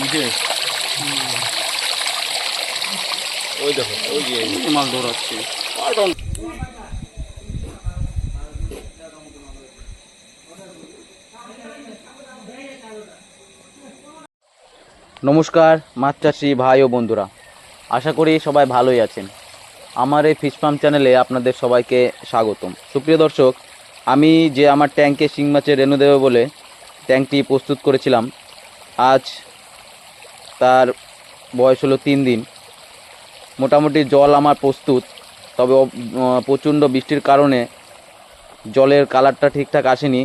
নিচে ওই দেখো ওই যে মাল দৌড়াচ্ছে। নমস্কার মাছ চাষি ভাই ও বন্ধুরা। আশা করি সবাই ভালোই আছেন। আমার এই ফিশ ফার্ম চ্যানেলে আপনাদের সবাইকে স্বাগতম। সুপ্রিয় দর্শক আমি যে আমার ট্যাঙ্কে শিং মাছের রেণু দেবে বলে ট্যাঙ্কটি প্রস্তুত করেছিলাম আজ তার বয়স হলো তিন দিন। মোটামুটি জল আমার প্রস্তুত, তবে প্রচণ্ড বৃষ্টির কারণে জলের কালারটা ঠিকঠাক আসেনি।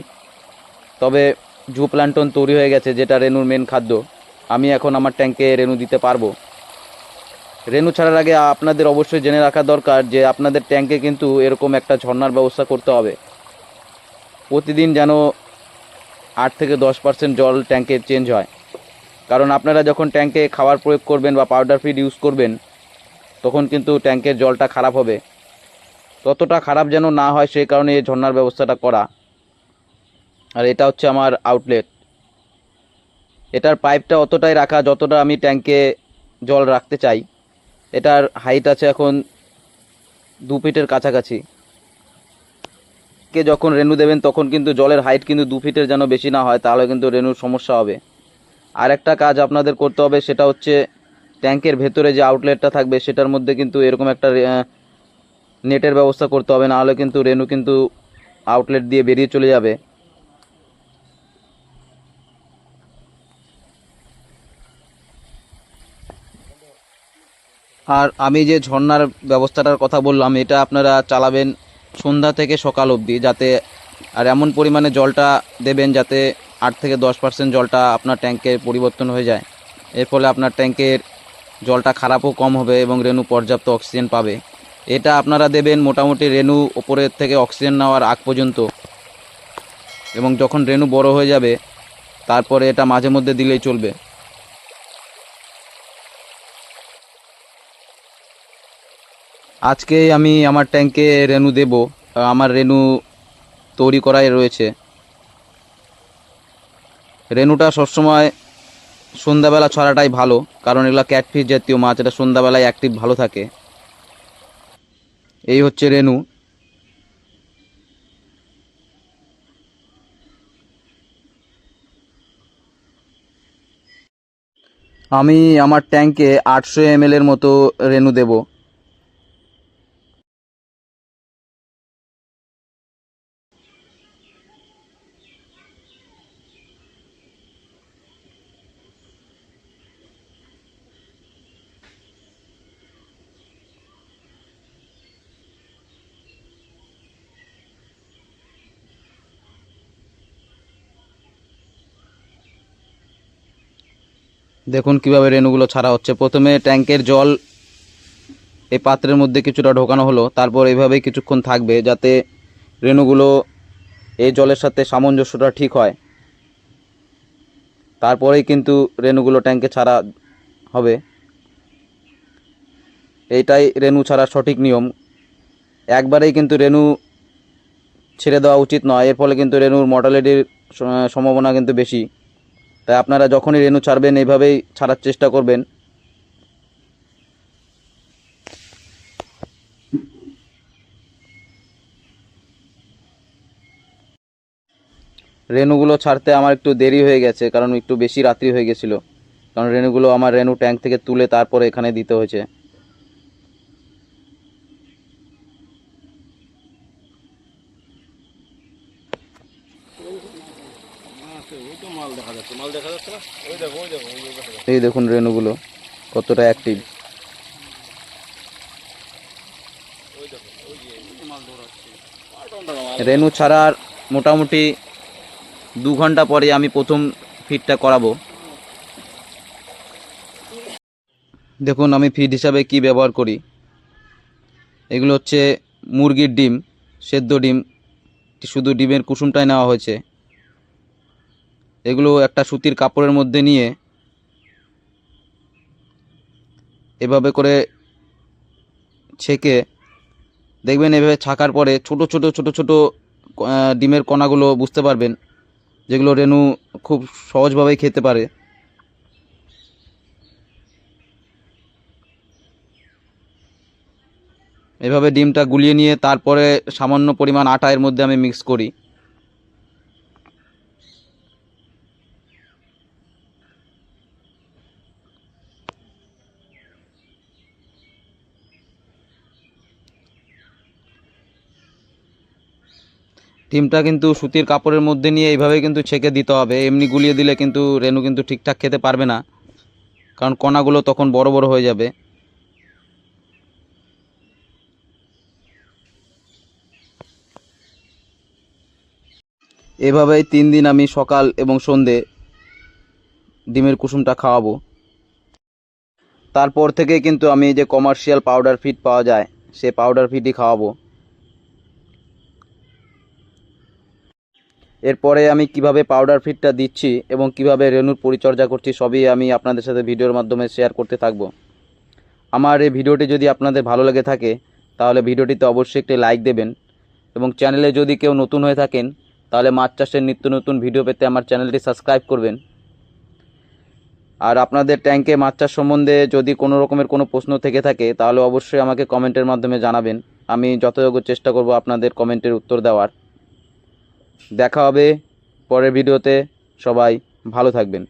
তবে জু প্ল্যান্টন তৈরি হয়ে গেছে, যেটা রেনুর মেন খাদ্য। আমি এখন আমার ট্যাঙ্কে রেনু দিতে পারব। রেনু ছাড়ার আগে আপনাদের অবশ্যই জেনে রাখা দরকার যে আপনাদের ট্যাঙ্কে কিন্তু এরকম একটা ঝর্ণার ব্যবস্থা করতে হবে। প্রতিদিন যেন আট থেকে দশ পার্সেন্ট জল ট্যাঙ্কে চেঞ্জ হয়। কারণ আপনারা যখন ট্যাঙ্কে খাবার প্রয়োগ করবেন বা পাউডার ফিড ইউজ করবেন, তখন কিন্তু ট্যাঙ্কের জলটা খারাপ হবে। ততটা খারাপ যেন না হয় সেই কারণে এই ঝর্নার ব্যবস্থাটা করা। আর এটা হচ্ছে আমার আউটলেট এটার পাইপটা অতটাই রাখা যতটা আমি ট্যাঙ্কে জল রাখতে চাই। এটার হাইট আছে এখন দু ফিটের কাছাকাছি। কে যখন রেনু দেবেন তখন কিন্তু জলের হাইট কিন্তু দু ফিটের যেন বেশি না হয়, তাহলে কিন্তু রেনুর সমস্যা হবে। আর একটা কাজ আপনাদের করতে হবে, সেটা হচ্ছে ট্যাঙ্কের ভেতরে যে আউটলেটটা থাকবে, সেটার মধ্যে কিন্তু এরকম একটা নেটের ব্যবস্থা করতে হবে, না হলে কিন্তু রেনু কিন্তু আউটলেট দিয়ে বেরিয়ে চলে যাবে। আর আমি যে ঝর্নার ব্যবস্থাটার কথা বললাম, এটা আপনারা চালাবেন সন্ধ্যা থেকে সকাল অবধি, যাতে, আর এমন পরিমাণে জলটা দেবেন যাতে আট থেকে দশ পার্সেন্ট জলটা আপনার ট্যাঙ্কের পরিবর্তন হয়ে যায়। এর ফলে আপনার ট্যাঙ্কের জলটা খারাপও কম হবে এবং রেনু পর্যাপ্ত অক্সিজেন পাবে। এটা আপনারা দেবেন মোটামুটি রেনু ওপরের থেকে অক্সিজেন নেওয়ার আগ পর্যন্ত। এবং যখন রেনু বড় হয়ে যাবে, তারপরে এটা মাঝে মধ্যে দিলেই চলবে। আজকে আমি আমার ট্যাঙ্কে রেনু দেব। আমার রেনু তৈরি করাই রয়েছে। রেনুটা সবসময় সন্ধ্যাবেলা ছড়াটাই ভালো, কারণ এগুলো ক্যাটফিশ জাতীয় মাছ, এটা সন্ধ্যাবেলায় অ্যাক্টিভ ভালো থাকে। এই হচ্ছে রেনু আমি আমার ট্যাঙ্কে আটশো এম মতো রেনু দেব। দেখুন কীভাবে রেনুগুলো ছাড়া হচ্ছে। প্রথমে ট্যাঙ্কের জল এই পাত্রের মধ্যে কিছুটা ঢোকানো হলো, তারপর এইভাবেই কিছুক্ষণ থাকবে যাতে রেনুগুলো এই জলের সাথে সামঞ্জস্যটা ঠিক হয়। তারপরেই কিন্তু রেনুগুলো ট্যাঙ্কে ছাড়া হবে। এইটাই রেনু ছাড়ার সঠিক নিয়ম। একবারেই কিন্তু রেনু ছেড়ে দেওয়া উচিত নয়, এর ফলে কিন্তু রেনুর মর্টালিটির সম্ভাবনা কিন্তু বেশি। তাই আপনারা যখনই রেণু ছাড়বেন, এইভাবেই ছাড়ার চেষ্টা করবেন। রেনুগুলো ছাড়তে আমার একটু দেরি হয়ে গেছে, কারণ একটু বেশি রাত্রি হয়ে গেছিল। কারণ রেনুগুলো আমার রেনু ট্যাঙ্ক থেকে তুলে তারপরে এখানে দিতে হয়েছে ওই তো মাল দেখা যাচ্ছে মাল দেখা যাচ্ছে না? ওই দেখো ওই দেখো ওই যে দেখা যাচ্ছে এই দেখুন রেনুগুলো কতটা অ্যাক্টিভ রেনু ছাড়ার মোটামুটি দু ঘণ্টা পরে আমি প্রথম ফিডটা করাবো। দেখুন আমি ফিড হিসাবে কি ব্যবহার করি। এগুলো হচ্ছে মুরগির ডিম সেদ্ধ ডিম শুধু ডিমের কুসুমটাই নেওয়া হয়েছে। এগুলো একটা সুতির কাপড়ের মধ্যে নিয়ে এভাবে করে ছেঁকে, দেখবেন এভাবে ছাকার পরে ছোট ছোট ছোট ছোট ডিমের কণাগুলো বুঝতে পারবেন, যেগুলো রেনু খুব সহজভাবেই খেতে পারে। এভাবে ডিমটা গুলিয়ে নিয়ে তারপরে সামান্য পরিমাণ আটা এর মধ্যে আমি মিক্স করি। ডিমটা কিন্তু সুতির কাপড়ের মধ্যে নিয়ে এইভাবে কিন্তু ছেঁকে দিতে হবে। এমনি গুলিয়ে দিলে কিন্তু রেনু কিন্তু ঠিকঠাক খেতে পারবে না। কারণ কণাগুলো তখন বড় বড় হয়ে যাবে। এভাবেই তিন দিন আমি সকাল এবং সন্ধে ডিমের কুসুমটা খাওয়াবো। তারপর থেকে কিন্তু আমি যে কমার্শিয়াল পাউডার ফিড পাওয়া যায়, সে পাউডার ফিডই খাওয়াবো। এরপরে আমি কীভাবে পাউডার ফিডটা দিচ্ছি এবং কীভাবে রেনুর পরিচর্যা করছি সবই আমি আপনাদের সাথে ভিডিওর মাধ্যমে শেয়ার করতে থাকব। আমার এই ভিডিওটি যদি আপনাদের ভালো লেগে থাকে, তাহলে ভিডিওটিতে অবশ্যই একটি লাইক দেবেন এবং চ্যানেলে যদি কেউ নতুন হয়ে থাকেন, তাহলে মাছ চাষের নিত্য নতুন ভিডিও পেতে আমার চ্যানেলটি সাবস্ক্রাইব করবেন। আর আপনাদের ট্যাঙ্কে মাছ চাষ সম্বন্ধে যদি কোনো রকমের কোনো প্রশ্ন থেকে থাকে, তাহলে অবশ্যই আমাকে কমেন্টের মাধ্যমে জানাবেন। আমি যথাযোগ্য চেষ্টা করব আপনাদের কমেন্টের উত্তর দেওয়ার। দেখা হবে পরের ভিডিওতে। সবাই ভালো থাকবেন।